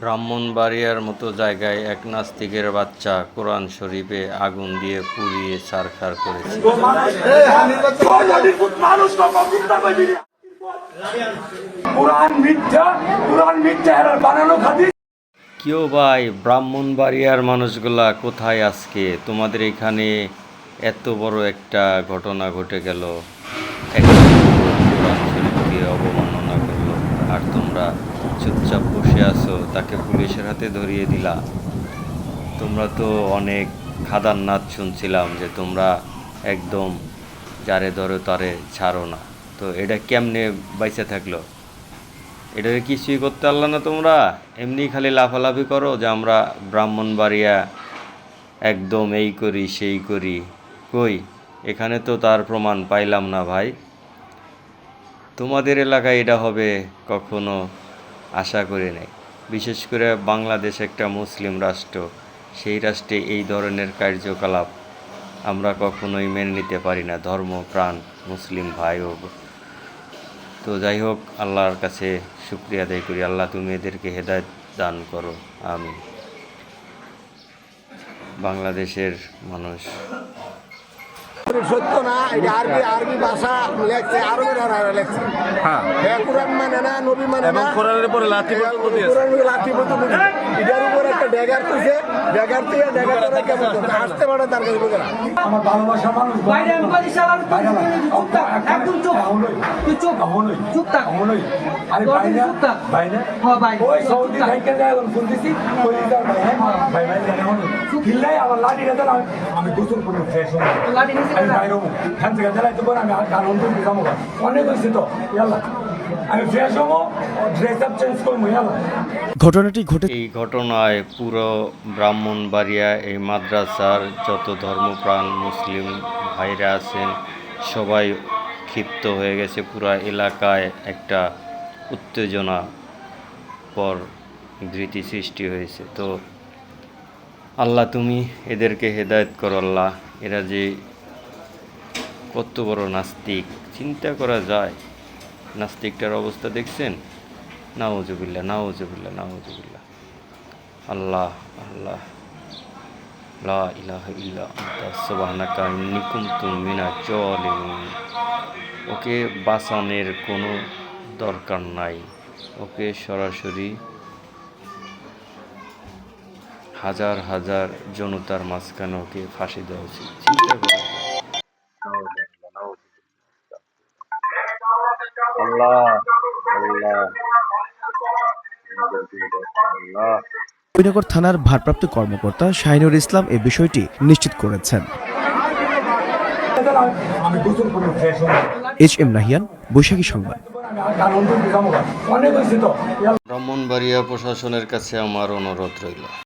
ব্রাহ্মণবাড়িয়ার মতো জায়গায় এক নাস্তিকের বাচ্চা কোরআন শরীফে আগুন দিয়ে পুড়িয়ে ছারখার করেছে। কেউ ভাই ব্রাহ্মণবাড়িয়ার মানুষগুলা কোথায় আজকে? তোমাদের এখানে এত বড় একটা ঘটনা ঘটে গেল। কোরআন শরীফকে অবমাননা করল। আর তোমরা চুপচাপ বসে আছো, তাকে পুলিশের হাতে ধরিয়ে দিলা। তোমরা তো অনেক খাদার নাচ শুনছিলাম যে তোমরা একদম যারে ধরো তারে ছাড়ো না। তো এটা কেমনে বাইসে থাকল? এটাকে কিছুই করতে পারল না তোমরা? এমনি খালি লাফালাফি করো যে আমরা ব্রাহ্মণবাড়িয়া একদম এই করি, সেই করি। কই, এখানে তো তার প্রমাণ পাইলাম না ভাই। তোমাদের এলাকায় এটা হবে কখনো আশা করি নাই। বিশেষ করে বাংলাদেশ একটা মুসলিম রাষ্ট্র, সেই রাষ্ট্রে এই ধরনের কার্যকলাপ আমরা কখনোই মেনে নিতে পারি না, ধর্ম, প্রাণ, মুসলিম ভাই ও তো যাই হোক, আল্লাহর কাছে শুক্রিয়া আদায় করি। আল্লাহ তুমি এদেরকে হেদায়ত দান করো। আমি বাংলাদেশের মানুষ সত্য না এটা আরবি আরবি ভাষা লেখছে আরবি ধারা লেখছে। হ্যাঁ। কোরআন মানে না নবী মানে না। কোরআনের উপরে লাঠি পর্যন্ত দিয়েছে কোরআন লাঠি দিয়েছে। এটার উপর একটা ড্যাগার তুলছে। ড্যাগার তুলে ড্যাগার করে কেমন? আসতে পারে তার কাছে বোঝে। আমার ভালোবাসা মানুষ বাইরে আমি বলি শালা তুই চুপ থাক চুপ অহনই। তুই চুপ অহনই। চুপ থাক অহনই। আরে ভাই না, ভাই না? হ্যাঁ, ভাই। ওই সৌদি ভাইকে যায় এখন ফোন দিছি, কই দিছে ভাই, হ্যাঁ? ভাই, ভাই, জানে অহনই। কিল্লাই আমার লাঠিটা দেন, আমি- আমি গোসল করব, fresh হব। লাঠি নিচে আমি ফেলা। বাইরে হব। এখান থেকে জ্বালাইতে পারে, আমি আর গান অন্তর দিতে অনেক হয়েছে তো, ইয়াল্লা। আমি ফ্রেশ হব ড্রেস আপ চেঞ্জ করব ঘটনাটি ঘটে এই ঘটনায় পুরো ব্রাহ্মণ ব্রাহ্মণবাড়িয়া এই মাদ্রাসার যত ধর্মপ্রাণ মুসলিম ভাইরা আছেন সবাই ক্ষিপ্ত হয়ে গেছে পুরো এলাকায় একটা উত্তেজনা পর ধৃতি সৃষ্টি হয়েছে। তো আল্লাহ তুমি এদেরকে হেদায়েত করো আল্লাহ। এরা যে কত বড় নাস্তিক। চিন্তা করা যায়। নাস্তিকটার অবস্থা দেখছেন? না উজুবিল্লাহ না নাওজুবিল্লা নাওজুবিল্লা নাওজুবিল্লা আল্লাহ আল্লাহ। লা ইলাহা ইল্লা আনতা। সুবহানাকা ইন্নী কুনতু মিনাজ জালিমিন। ওকে বাঁচানোর কোনো দরকার নাই। ওকে সরাসরি হাজার হাজার জনতার মাঝখানে ওকে ফাঁসি দেওয়া উচিত। চিন্তা করে আল্লাহ আল্লাহ। আল্লাহ থানার ভারপ্রাপ্ত কর্মকর্তা শাহিনুর ইসলাম এ বিষয়টি নিশ্চিত করেছেন আমি গোসল করব ফ্রেশ হব এইচ এম নাহিয়ান বৈশাখী সংবাদ। ব্রাহ্মণবাড়িয়া প্রশাসনের কাছে আমার অনুরোধ রইল